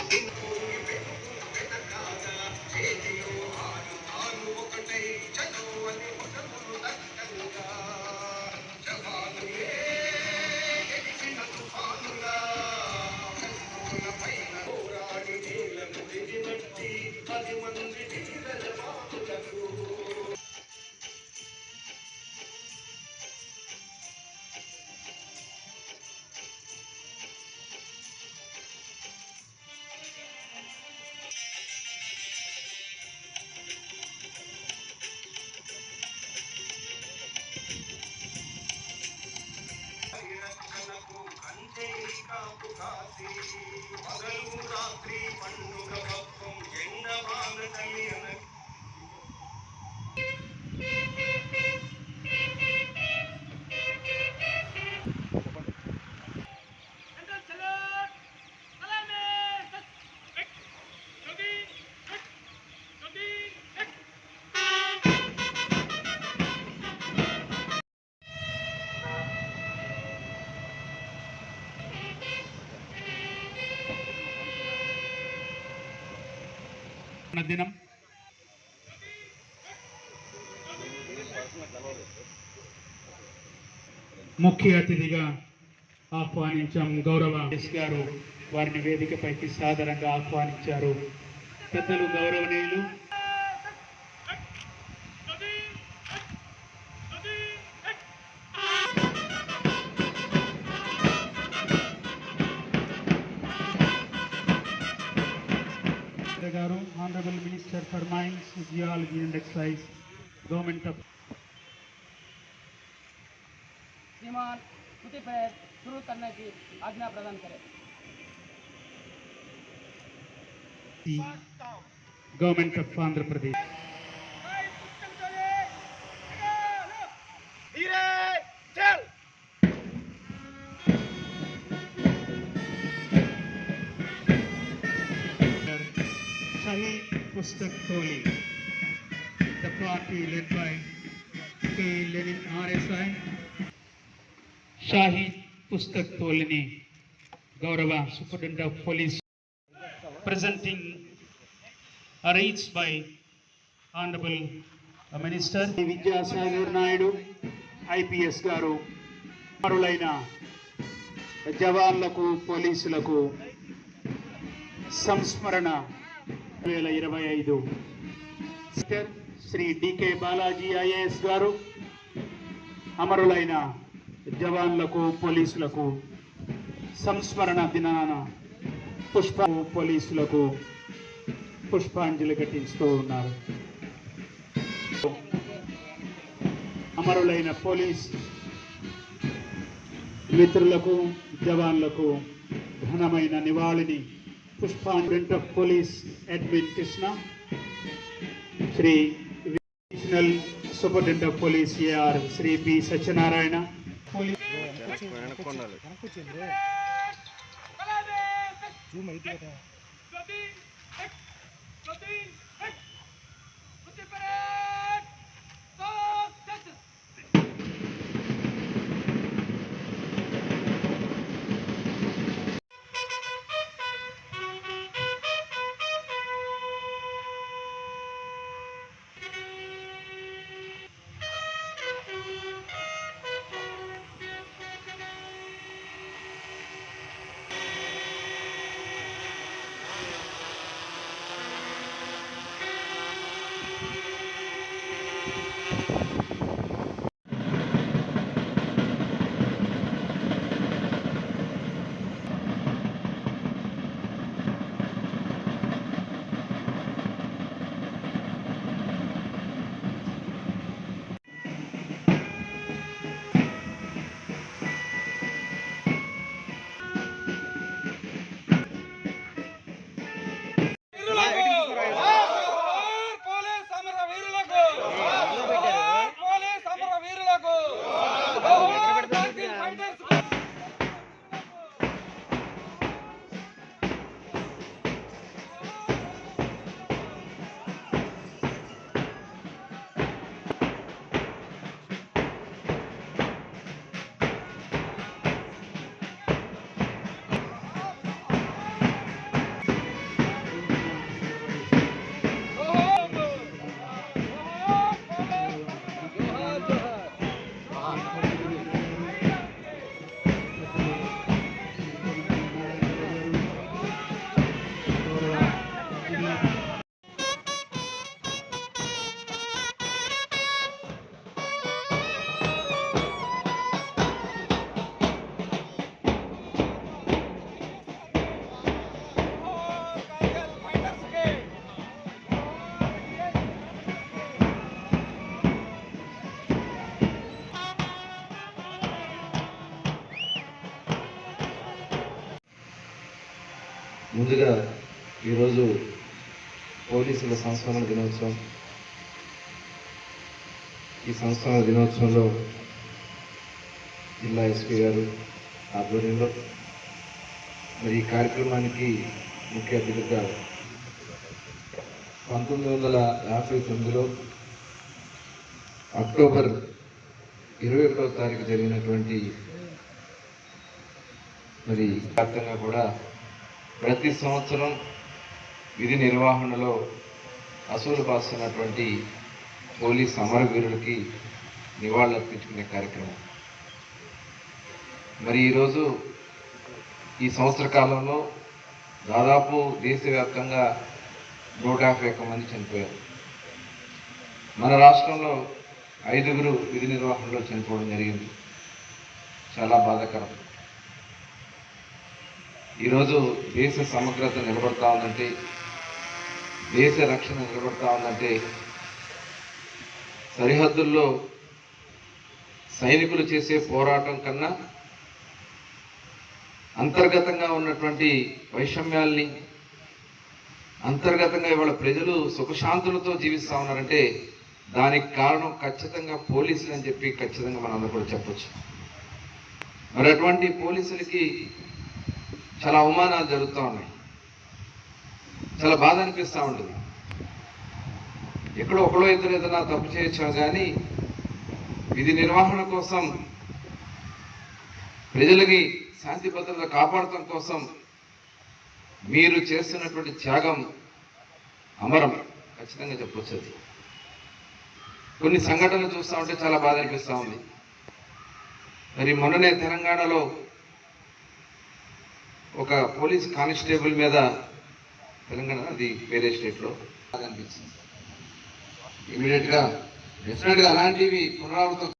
like దినం ముఖ్య అతిథిగా ఆహ్వానించాం గౌరవ గారు. వారిని వేదికపైకి సాదరంగా ఆహ్వానించారు. పెద్దలు గౌరవనీయులు गार आनरबल मिनीस्टर् फर् मैं जिजी अंड एक्सइज गवर्नमेंट श्रीमान आज्ञा प्रदान करें। Government of Andhra Pradesh Pustak Toli, the party led by K. Lenin RSI. Shahi Pustak Tolini, Gaurava, Superintendent of Police, presenting arranged by Honorable Minister Vidyasagar Naidu IPS garu మరులైన జవాన్లకు పోలీసులకు సంస్మరణ వేల ఇరవై ఐదు. శ్రీ డికే బాలాజీ ఐఏఎస్ గారు అమరులైన జవాన్లకు పోలీసులకు సంస్మరణ దినాన పుష్ప పోలీసులకు పుష్పాంజలి ఘటిస్తూ ఉన్నారు. అమరులైన పోలీస్ మిత్రులకు జవాన్లకు ఘనమైన నివాళిని Pushpa of police admin Krishna Shri additional superintendent of police A R Shri B Satyanarayana police ముందుగా ఈరోజు పోలీసుల సంస్మరణ దినోత్సవం. ఈ సంస్మరణ దినోత్సవంలో జిల్లా ఎస్పీ గారు ఆధ్వర్యంలో మరి ఈ కార్యక్రమానికి ముఖ్య అతిథిగా పంతొమ్మిది వందల యాభై తొమ్మిదిలో అక్టోబర్ ఇరవై ఒకటో తారీఖు జరిగినటువంటి మరి వ్యాప్తంగా కూడా ప్రతి సంవత్సరం విధి నిర్వహణలో అసూలు పాస్తున్నటువంటి పోలీస్ అమరవీరులకి నివాళులర్పించుకునే కార్యక్రమం. మరి ఈరోజు ఈ సంవత్సర కాలంలో దాదాపు దేశవ్యాప్తంగా నూట యాభై ఒక్క మంది చనిపోయారు. మన రాష్ట్రంలో ఐదుగురు విధి నిర్వహణలో చనిపోవడం జరిగింది. చాలా బాధాకరం. ఈరోజు దేశ సమగ్రత నిలబడతా ఉందంటే దేశ రక్షణ నిలబడతా ఉందంటే సరిహద్దుల్లో సైనికులు చేసే పోరాటం కన్నా అంతర్గతంగా ఉన్నటువంటి వైషమ్యాల్ని అంతర్గతంగా ఇవాళ ప్రజలు సుఖశాంతులతో జీవిస్తూ ఉన్నారంటే దానికి కారణం ఖచ్చితంగా పోలీసులు అని చెప్పి ఖచ్చితంగా మనందరూ కూడా చెప్పచ్చు. మరి అటువంటి పోలీసులకి చాలా అవమానాలు జరుగుతూ ఉన్నాయి. చాలా బాధ అనిపిస్తూ ఉంటుంది. ఎక్కడో ఒకడో ఇద్దరు ఏదైనా తప్పు చేయొచ్చు కానీ విధి నిర్వహణ కోసం ప్రజలకి శాంతి భద్రత కాపాడటం కోసం మీరు చేస్తున్నటువంటి త్యాగం అమరం. ఖచ్చితంగా చెప్పొచ్చు అది కొన్ని సంఘటనలు చూస్తూ ఉంటే చాలా బాధ అనిపిస్తూ ఉంది. మరి మొన్ననే తెలంగాణలో ఒక పోలీస్ కానిస్టేబుల్ మీద తెలంగాణ అది వేరే స్టేట్లో అనిపించింది. ఇమీడియట్గా డెఫినెట్గా అలాంటివి పునరావృతం